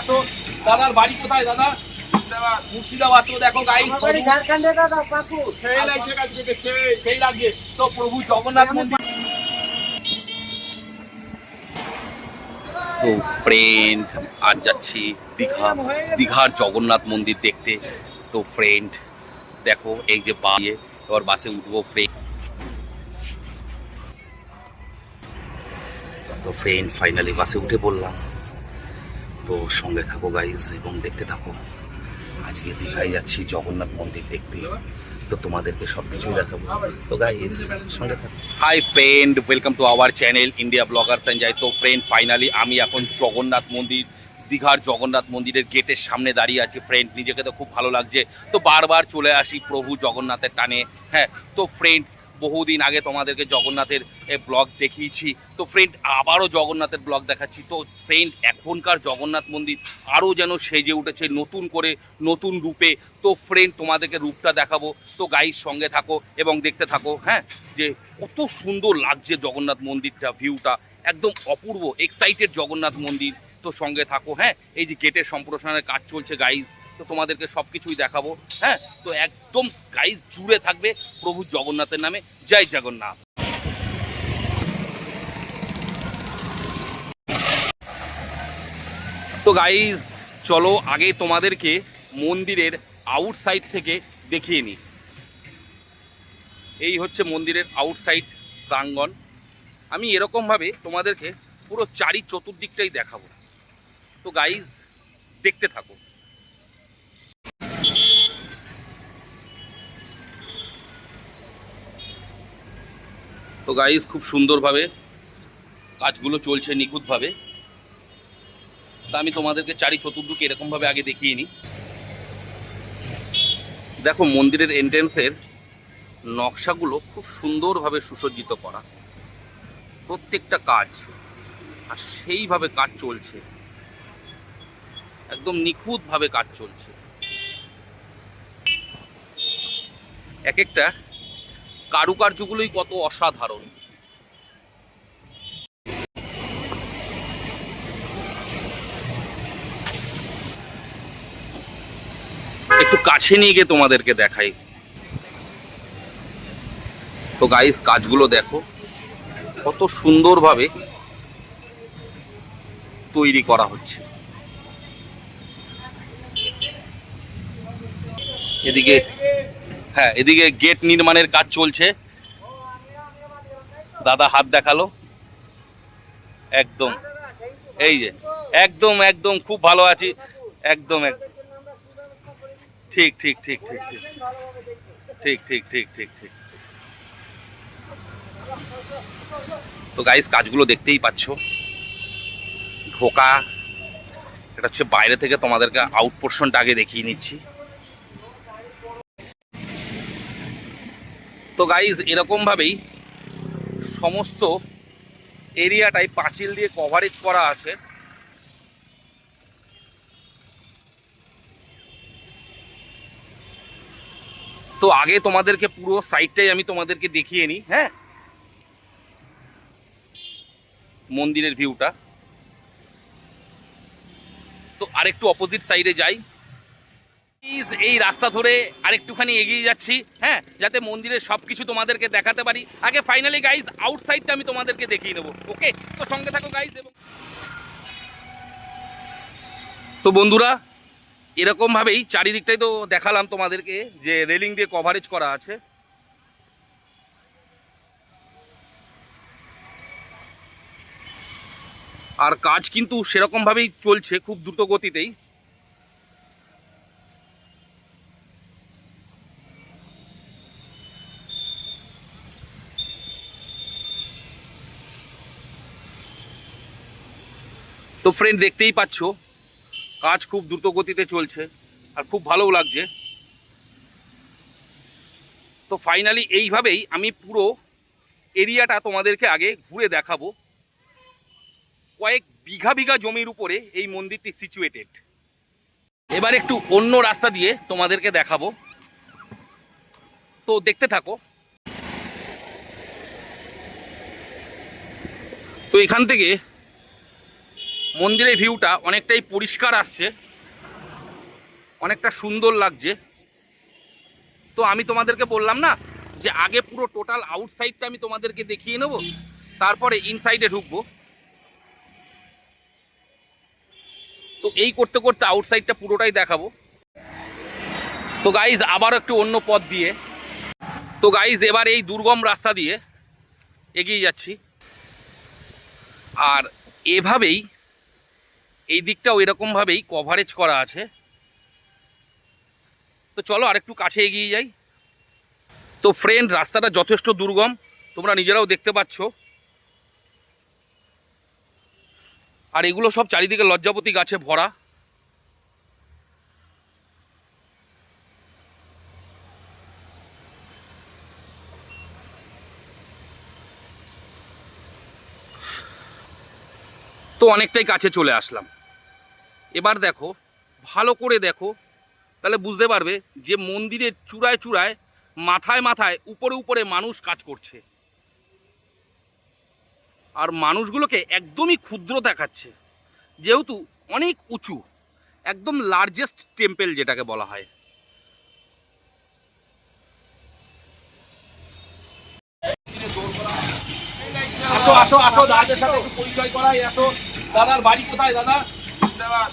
এত? দাদার বাড়ি কোথায় দাদা? মুর্শিদাবাদ। তো দেখো গাইস ঝাড়খণ্ডে দাদা পাকু সেই লাগছে কাজ থেকে সেই সেই লাগছে তো প্রভু জগন্নাথ মন্দির তো ফ্রেন্ড আজ যাচ্ছি দীঘা। দীঘার জগন্নাথ মন্দির দেখতে। তো ফ্রেন্ড দেখো এই যে বা দিয়ে এবার বাসে উঠবো ফ্রেন্ড তো ফ্রেন্ড ফাইনালি বাসে উঠে পড়লাম। তো সঙ্গে থাকো গাইস এবং দেখতে থাকো। আজকে দীঘায় যাচ্ছি জগন্নাথ মন্দির দেখতে। তো তোমাদেরকে সব কিছুই দেখাবো। তো গাইস সঙ্গে থাকো। Hi friend welcome to our channel India blogger Sanjay তো ফ্রেন্ড ফাইনালি আমি এখন জগন্নাথ মন্দির, দীঘার জগন্নাথ মন্দিরের গেটের সামনে দাঁড়িয়ে আছি ফ্রেন্ড নিজেকে তো খুব ভালো লাগছে। তো বারবার চলে আসি প্রভু জগন্নাথের টানে। হ্যাঁ তো ফ্রেন্ড বহুদিন আগে তোমাদেরকে জগন্নাথের ব্লগ দেখিয়েছি। তো ফ্রেন্ড আবারও জগন্নাথের ব্লগ দেখাচ্ছি। তো ফ্রেন্ড এখনকার জগন্নাথ মন্দির আরও যেন সেজে উঠেছে নতুন করে, নতুন রূপে। তো ফ্রেন্ড তোমাদেরকে রূপটা দেখাবো। তো গাইর সঙ্গে থাকো এবং দেখতে থাকো হ্যাঁ? যে কত সুন্দর লাগছে জগন্নাথ মন্দিরটা ভিউটা একদম অপূর্ব এক্সাইটেড জগন্নাথ মন্দির। তো সঙ্গে থাকো হ্যাঁ? এই যে গেটের সম্প্রসারণের কাজ চলছে গাইজ তো তোমাদেরকে সব কিছুই দেখাবো হ্যাঁ? তো একদম গাইজ জুড়ে থাকবে প্রভু জগন্নাথের নামে। জয় জগন্নাথ। তো গাইজ চলো আগে তোমাদেরকে মন্দিরের আউটসাইড থেকে দেখিয়ে নিই। এই হচ্ছে মন্দিরের আউটসাইড প্রাঙ্গণ। আমি এরকমভাবে তোমাদেরকে পুরো চারি চতুর্দিকটাই দেখাবো। তো গাইজ দেখতে থাকো। তো গাইজ খুব সুন্দরভাবে কাজগুলো চলছে নিখুঁতভাবে। তা আমি তোমাদেরকে চারি চতুর্দিকে এরকমভাবে আগে দেখিয়ে নিই। দেখো, মন্দিরের এন্ট্রেন্সের নকশাগুলো খুব সুন্দরভাবে সুসজ্জিত করা। প্রত্যেকটা কাজ আর সেইভাবে কাজ চলছে। একদম নিখুঁতভাবে কাজ চলছে। এক একটা কারুকার্যগুলোই কত অসাধারণ। একটু কাছে নিয়ে গিয়ে তোমাদেরকে দেখাই। তো গাইস কাজগুলো দেখো। কত সুন্দরভাবে তৈরি করা হচ্ছে। এদিকে হ্যাঁ এদিকে গেট নির্মাণের কাজ চলছে। দাদা হাত দেখাল। একদম। এই যে, একদম একদম, খুব ভালো আছি। একদম, এক- ঠিক ঠিক ঠিক ঠিক ঠিক। ঠিক ঠিক ঠিক ঠিক ঠিক। তো গাইস কাজগুলো দেখতেই পাচ্ছ। ঢোকা, এটা হচ্ছে বাইরে থেকে তোমাদেরকে আউট পোর্শনটা আগে দেখিয়ে নিচ্ছি। তো গাইজ এরকমভাবেই সমস্ত এরিয়াটাই পাঁচিল দিয়ে কভারেজ করা আছে। তো আগে তোমাদেরকে পুরো সাইডটাই আমি তোমাদেরকে দেখিয়ে নিই হ্যাঁ? মন্দিরের ভিউটা তো আরেকটু অপোজিট সাইডে যাই। Please, এই রাস্তা ধরে আরেকটুখানি এগিয়ে যাচ্ছি হ্যাঁ যাতে মন্দিরের সব কিছু তোমাদেরকে দেখাতে পারি। আগে ফাইনালি গাইজ আউটসাইডটা আমি তোমাদেরকে দেখিয়ে নেব ওকে তো সঙ্গে থাকো গাইজ এবং তো বন্ধুরা এরকমভাবেই চারিদিকটাই তো দেখালাম তোমাদেরকে যে রেলিং দিয়ে কভারেজ করা আছে। আর কাজ কিন্তু সেরকমভাবেই চলছে খুব দ্রুত গতিতেই। তো ফ্রেন্ড দেখতেই পাচ্ছ, কাজ খুব দ্রুত গতিতে চলছে আর খুব ভালোও লাগছে। তো ফাইনালি এইভাবেই আমি পুরো এরিয়াটা তোমাদেরকে আগে ঘুরে দেখাবো। কয়েক বিঘা বিঘা জমির উপরে এই মন্দিরটি সিচুয়েটেড এবার একটু অন্য রাস্তা দিয়ে তোমাদেরকে দেখাবো। তো দেখতে থাকো। তো এখান থেকে মন্দিরের ভিউটা অনেকটাই পরিষ্কার আসছে। অনেকটা সুন্দর লাগছে। তো আমি তোমাদেরকে বললাম না যে আগে পুরো টোটাল আউটসাইডটা আমি তোমাদেরকে দেখিয়ে নেব, তারপরে ইনসাইডে ঢুকবো। তো এই করতে করতে আউটসাইডটা পুরোটাই দেখাবো। তো গাইজ আবারও একটু অন্য পথ দিয়ে। তো গাইজ এবার এই দুর্গম রাস্তা দিয়ে এগিয়ে যাচ্ছি। আর এভাবেই এই দিকটাও এরকমভাবেই কভারেজ করা আছে। তো চলো আরেকটু কাছে এগিয়ে যাই। তো ফ্রেন্ড রাস্তাটা যথেষ্ট দুর্গম, তোমরা নিজেরাও দেখতে পাচ্ছ। আর এগুলো সব চারিদিকে লজ্জাপতি গাছে ভরা। তো অনেকটাই কাছে চলে আসলাম। এবার দেখো, ভালো করে দেখো, তাহলে বুঝতে পারবে যে মন্দিরের চূড়ায় চূড়ায়, মাথায় মাথায়, উপরে উপরে মানুষ কাজ করছে। আর মানুষগুলোকে একদমই ক্ষুদ্র দেখাচ্ছে। যেহেতু অনেক উঁচু, একদম লার্জেস্ট টেম্পেল যেটাকে বলা হয়। আসো আসো আসো, দাদাদের সাথে পরিচয় করাই, আসো। দাদার বাড়ি কোথায়, দাদা?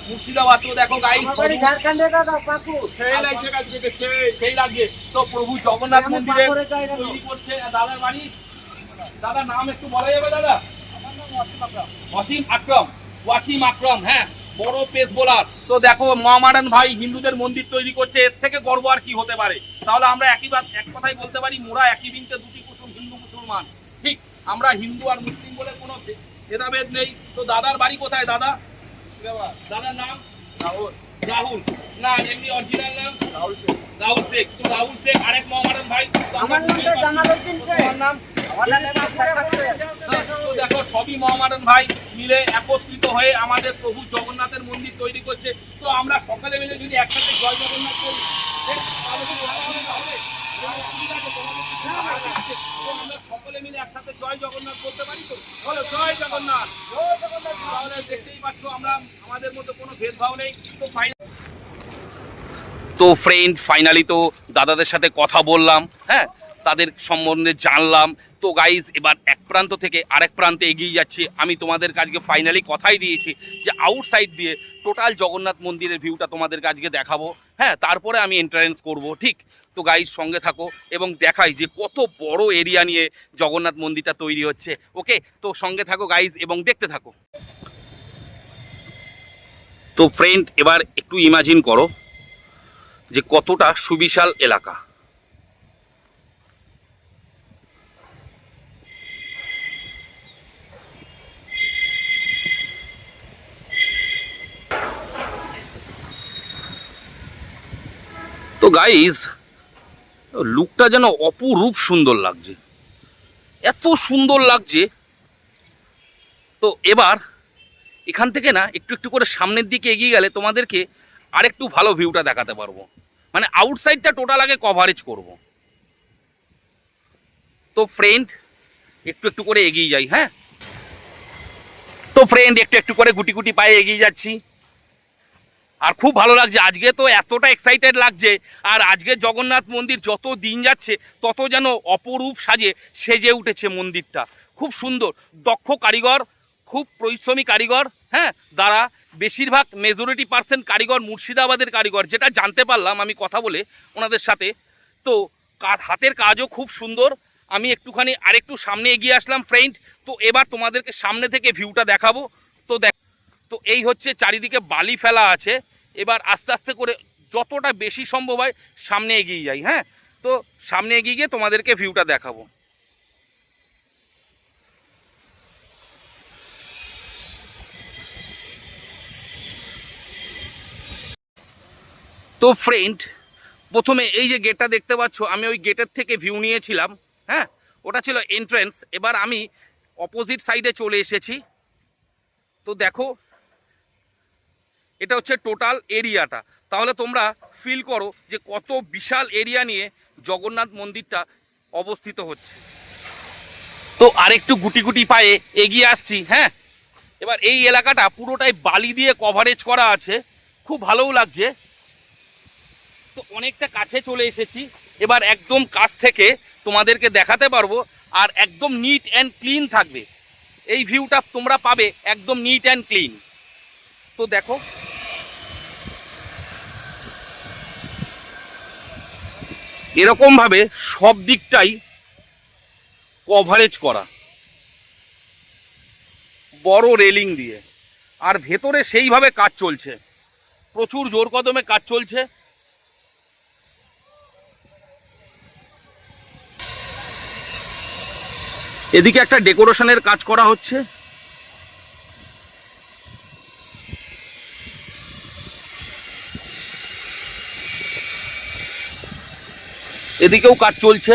মুর্শিদাবাদ। তো দেখো গাইস আমার বাড়ি ঝাড়খণ্ডে দাদা পাকু সেই লাগছে কাজকে সেই সেই লাগছে তো প্রভু জগন্নাথ মন্দিরে তৈরি করছে। দাদার বাড়ি। দাদার নাম একটু বলা যাবে দাদা? ওয়াসিম আকরম। ওয়াসিম আকরম হ্যাঁ। বড় পেস বোলার। তো দেখো মহামারান ভাই হিন্দুদের মন্দির তৈরি করছে। এর থেকে গর্ব আর কি হতে পারে? তাহলে আমরা একই এক কথাই বলতে পারি মোরা একই বিনতে দুটি কুসুম হিন্দু মুসলমান। ঠিক আমরা হিন্দু আর মুসলিম বলে কোনো ভেদাভেদ নেই। তো দাদার বাড়ি কোথায় দাদা? দাদার নাম? রাহুল। রাহুল। না এমনি অরিজিনাল নাম? রাহুল শেখ। রাহুল শেখ। তো রাহুল শেখ আরেক মহামারান ভাই। আমার নামটা জামালউদ্দিন শেখ। নাম আমার নাম শেখ শেখ তো দেখো সবই মহামারণ ভাই মিলে একত্রিত হয়ে আমাদের প্রভু জগন্নাথের মন্দির তৈরি করছে। তো আমরা সকালে মিলে যদি একসাথে জয় জগন্নাথ করি তো তো ফ্রেন্ড ফাইনালি তো দাদাদের সাথে কথা বললাম হ্যাঁ? তাদের সম্বন্ধে জানলাম। তো গাইজ এবার এক প্রান্ত থেকে আরেক প্রান্তে এগিয়ে যাচ্ছি। আমি তোমাদের কাছকে ফাইনালি কথাই দিয়েছি যে আউটসাইড দিয়ে টোটাল জগন্নাথ মন্দিরের ভিউটা তোমাদের কাছকে দেখাবো। হ্যাঁ তারপরে আমি এন্ট্রান্স করব, ঠিক? তো গাইজ সঙ্গে থাকো এবং দেখাই যে কত বড় এরিয়া নিয়ে জগন্নাথ মন্দিরটা তৈরি হচ্ছে। ওকে তো সঙ্গে থাকো গাইজ এবং দেখতে থাকো। তো ফ্রেন্ড এবার একটু ইমাজিন করো যে কতটা সুবিশাল এলাকা। তো গাইস লুকটা যেন অপরূপ সুন্দর লাগছে। এত সুন্দর লাগছে। তো এবার এখান থেকে না, একটু একটু করে সামনের দিকে এগিয়ে গেলে তোমাদেরকে আরেকটু ভালো ভিউটা দেখাতে পারব। মানে আউটসাইডটা টোটাল আগে কভারেজ করব। তো ফ্রেন্ড একটু একটু করে এগিয়ে যাই হ্যাঁ? তো ফ্রেন্ড একটু একটু করে গুটি গুটি পায়ে এগিয়ে যাচ্ছি। আর খুব ভালো লাগছে। আজকে তো এতটা এক্সাইটেড লাগছে। আর আজকে জগন্নাথ মন্দির যত দিন যাচ্ছে, তত যেন অপরূপ সাজে সেজে উঠেছে মন্দিরটা। খুব সুন্দর। দক্ষ কারিগর, খুব পরিশ্রমী কারিগর হ্যাঁ? দ্বারা বেশিরভাগ মেজরিটি পার্সেন্ট কারিগর মুর্শিদাবাদের কারিগর। যেটা জানতে পারলাম আমি কথা বলে ওনাদের সাথে। তো হাতের কাজও খুব সুন্দর। আমি একটুখানি আরেকটু সামনে এগিয়ে আসলাম ফ্রেন্ড তো এবার তোমাদেরকে সামনে থেকে ভিউটা দেখাবো। তো দেখ তো এই হচ্ছে চারিদিকে বালি ফেলা আছে। এবার আস্তে আস্তে করে যতটা বেশি সম্ভব হয় সামনে এগিয়ে যাই হ্যাঁ? তো সামনে এগিয়ে গিয়ে তোমাদেরকে ভিউটা দেখাবো। তো ফ্রেন্ড প্রথমে এই যে গেটটা দেখতে পাচ্ছ, আমি ওই গেটের থেকে ভিউ নিয়েছিলাম হ্যাঁ? ওটা ছিল এন্ট্রেন্স এবার আমি অপোজিট সাইডে চলে এসেছি। তো দেখো এটা হচ্ছে টোটাল এরিয়াটা। তাহলে তোমরা ফিল করো যে কত বিশাল এরিয়া নিয়ে জগন্নাথ মন্দিরটা অবস্থিত হচ্ছে। তো আরেকটু গুটি গুটি পায়ে এগিয়ে আসছি হ্যাঁ? এবার এই এলাকাটা পুরোটাই বালি দিয়ে কভারেজ করা আছে। খুব ভালোও লাগছে। তো অনেকটা কাছে চলে এসেছি। এবার একদম কাছ থেকে তোমাদেরকে দেখাতে পারব, আর একদম নিট অ্যান্ড ক্লিন থাকবে। এই ভিউটা তোমরা পাবে একদম নিট অ্যান্ড ক্লিন তো দেখো এরকম ভাবে সব দিকটাই কভারেজ করা। বড় রেলিং দিয়ে। আর ভেতরে সেইভাবে কাজ চলছে। প্রচুর জোর কদমে কাজ চলছে। এদিকে একটা ডেকোরেশনের কাজ করা হচ্ছে। এদিকেও কাজ চলছে।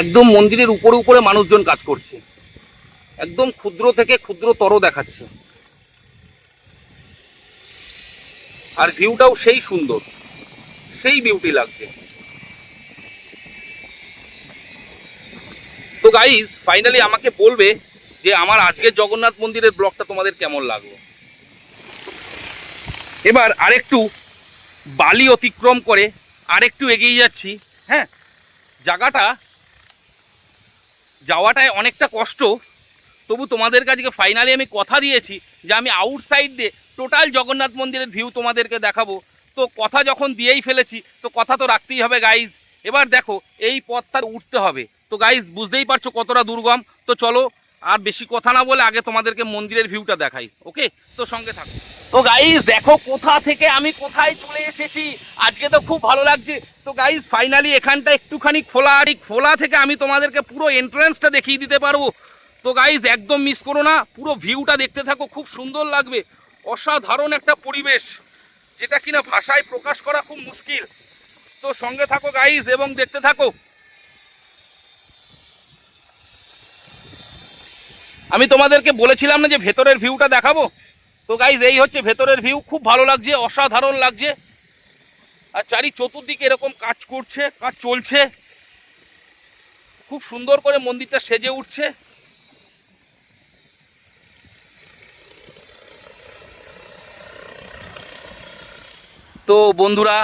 একদম মন্দিরের উপরে উপরে মানুষজন কাজ করছে। একদম ক্ষুদ্র থেকে ক্ষুদ্রতর দেখাচ্ছে। আর ভিউটাও সেই সুন্দর। সেই বিউটি লাগছে। তো গাইস ফাইনালি আমাকে বলবে যে আমার আজকের জগন্নাথ মন্দিরের ব্লগটা তোমাদের কেমন লাগল? এবার আরেকটু বালি অতিক্রম করে আরেকটু এগিয়ে যাচ্ছি হ্যাঁ? জায়গাটা যাওয়াটায় অনেকটা কষ্ট। তবু তোমাদের কাছে ফাইনালি আমি কথা দিয়েছি যে আমি আউটসাইড দিয়ে টোটাল জগন্নাথ মন্দিরের ভিউ তোমাদেরকে দেখাবো। তো কথা যখন দিয়েই ফেলেছি, তো কথা তো রাখতেই হবে গাইজ এবার দেখো, এই পথটা উঠতে হবে। তো গাইজ বুঝতেই পারছ কতটা দুর্গম। তো চলো, আর বেশি কথা না বলে আগে তোমাদেরকে মন্দিরের ভিউটা দেখাই ওকে তো সঙ্গে থাকো। তো গাইজ দেখো কোথা থেকে আমি কোথায় চলে এসেছি। আজকে তো খুব ভালো লাগছে। তো গাইজ ফাইনালি এখানটা একটুখানি খোলা, আর খোলা থেকে আমি তোমাদেরকে পুরো এন্ট্রান্সটা দেখিয়ে দিতে পারব। তো গাইজ একদম মিস করো না, পুরো ভিউটা দেখতে থাকো, খুব সুন্দর লাগবে। অসাধারণ একটা পরিবেশ, যেটা কিনা ভাষায় প্রকাশ করা খুব মুশকিল। তো সঙ্গে থাকো গাইজ এবং দেখতে থাকো। আমি তোমাদেরকে বলেছিলাম না যে ভেতরের ভিউটা দেখাবো? তো গাইজ এই হচ্ছে ভেতরের ভিউ খুব ভালো লাগছে, অসাধারণ লাগছে। আর চারি চতুর্দিকে এরকম কাজ করছে, কাজ চলছে। খুব সুন্দর করে মন্দিরটা সেজে উঠছে। তো বন্ধুরা,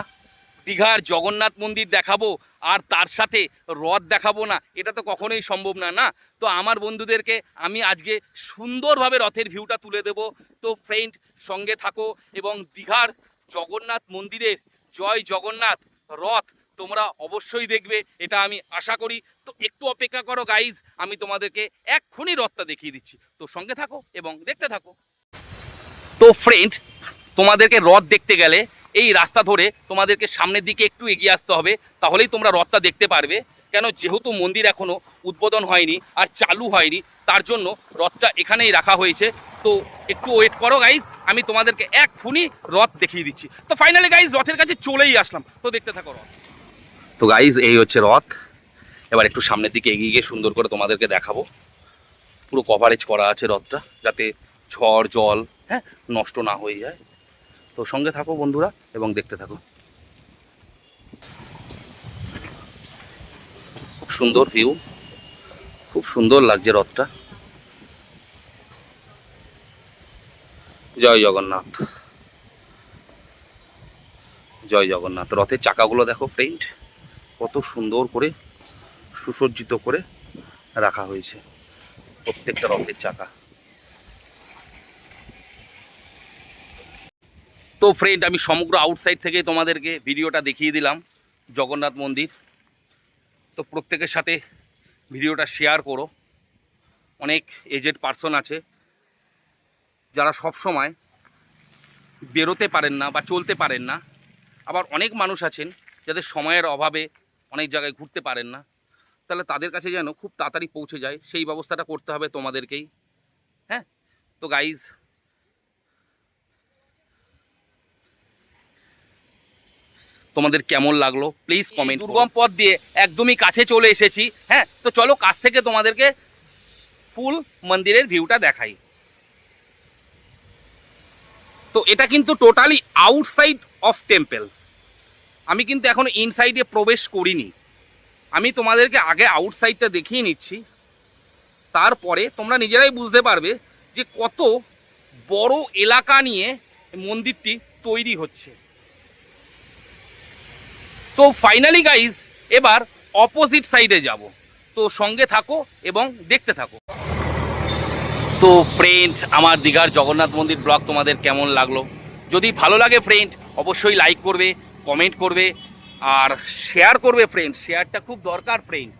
দীঘার জগন্নাথ মন্দির দেখাবো। আর তার সাথে রথ দেখাবো না, এটা তো কখনোই সম্ভব না না? তো আমার বন্ধুদেরকে আমি আজকে সুন্দরভাবে রথের ভিউটা তুলে দেব। তো ফ্রেন্ড সঙ্গে থাকো এবং দীঘার জগন্নাথ মন্দিরের জয় জগন্নাথ রথ তোমরা অবশ্যই দেখবে, এটা আমি আশা করি। তো একটু অপেক্ষা করো গাইজ আমি তোমাদেরকে এক্ষুনি রথটা দেখিয়ে দিচ্ছি। তো সঙ্গে থাকো এবং দেখতে থাকো। তো ফ্রেন্ড তোমাদেরকে রথ দেখতে গেলে এই রাস্তা ধরে তোমাদেরকে সামনের দিকে একটু এগিয়ে আসতে হবে, তাহলেই তোমরা রথটা দেখতে পারবে। কেন? যেহেতু মন্দির এখনও উদ্বোধন হয়নি আর চালু হয়নি, তার জন্য রথটা এখানেই রাখা হয়েছে। তো একটু ওয়েট করো গাইজ আমি তোমাদেরকে এক্ষুনি রথ দেখিয়ে দিচ্ছি। তো ফাইনালি গাইজ রথের কাছে চলেই আসলাম। তো দেখতে থাকো রথ। তো গাইজ এই হচ্ছে রথ। এবার একটু সামনের দিকে এগিয়ে গিয়ে সুন্দর করে তোমাদেরকে দেখাবো। পুরো কভারেজ করা আছে রথটা, যাতে ঝড়, জল হ্যাঁ নষ্ট না হয়ে যায়। তো সঙ্গে থাকো বন্ধুরা এবং দেখতে থাকো। খুব সুন্দর ভিউ খুব সুন্দর লাগছে রথটা। জয় জগন্নাথ। জয় জগন্নাথ। রথের চাকাগুলো দেখো ফ্রেন্ড কত সুন্দর করে সুসজ্জিত করে রাখা হয়েছে প্রত্যেকটা রথের চাকা। তো ফ্রেন্ড আমি সমগ্র আউটসাইড থেকে তোমাদেরকে ভিডিওটা দেখিয়ে দিলাম, জগন্নাথ মন্দির। তো প্রত্যেকের সাথে ভিডিওটা শেয়ার করো। অনেক এজেড পার্সন আছে, যারা সব সময় বেরোতে পারেন না বা চলতে পারেন না। আবার অনেক মানুষ আছেন, যাদের সময়ের অভাবে অনেক জায়গায় ঘুরতে পারেন না। তাহলে তাদের কাছে যেন খুব তাড়াতাড়ি পৌঁছে যায়, সেই ব্যবস্থাটা করতে হবে তোমাদেরকেই। হ্যাঁ? তো গাইজ তোমাদের কেমন লাগল? প্লিজ কমেন্ট দুর্গম পথ দিয়ে একদমই কাছে চলে এসেছি হ্যাঁ? তো চলো কাছ থেকে তোমাদেরকে ফুল মন্দিরের ভিউটা দেখাই। তো এটা কিন্তু টোটালি আউটসাইড অফ টেম্পল আমি কিন্তু এখন ইনসাইডে প্রবেশ করিনি। আমি তোমাদেরকে আগে আউটসাইডটা দেখিয়ে নিচ্ছি। তারপরে তোমরা নিজেরাই বুঝতে পারবে যে কত বড় এলাকা নিয়ে মন্দিরটি তৈরি হচ্ছে। তো ফাইনালি গাইজ এবার অপোজিট সাইডে যাব। তো সঙ্গে থাকো এবং দেখতে থাকো। তো ফ্রেন্ড আমার দীঘার জগন্নাথ মন্দির ব্লগ তোমাদের কেমন লাগল? যদি ভালো লাগে ফ্রেন্ড অবশ্যই লাইক করবে কমেন্ট করবে, আর শেয়ার করবে ফ্রেন্ড শেয়ারটা খুব দরকার ফ্রেন্ড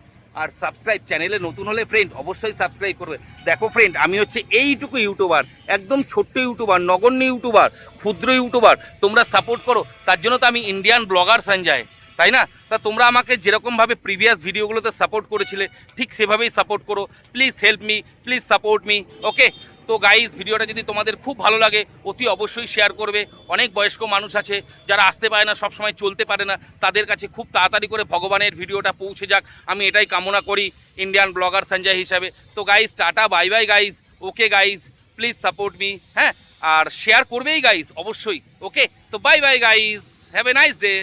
আর সাবস্ক্রাইব চ্যানেলে নতুন হলে ফ্রেন্ড অবশ্যই সাবস্ক্রাইব করবে। দেখো ফ্রেন্ড আমি হচ্ছে এইটুকু ইউটিউবার একদম ছোট্ট ইউটিউবার নগণ্য ইউটিউবার ক্ষুদ্র ইউটিউবার তোমরা সাপোর্ট করো। তার জন্য তো আমি ইন্ডিয়ান ব্লগার সঞ্জয়। তাই না? তা তোমরা আমাকে যেরকমভাবে প্রিভিয়াস ভিডিওগুলোতে সাপোর্ট করেছিলে, ঠিক সেভাবেই সাপোর্ট করো। Please help me please support me okay তো গাইজ ভিডিওটা যদি তোমাদের খুব ভালো লাগে, অতি অবশ্যই শেয়ার করবে। অনেক বয়স্ক মানুষ আছে, যারা আসতে পারে না, সবসময় চলতে পারে না, তাদের কাছে খুব তাড়াতাড়ি করে ভগবানের ভিডিওটা পৌঁছে যাক। আমি এটাই কামনা করি ইন্ডিয়ান ব্লগার সঞ্জয় হিসাবে। তো guys tata bye bye guys okay guys please support me হ্যাঁ? আর শেয়ার করবেই গাইজ অবশ্যই ওকে তো bye bye guys have a nice day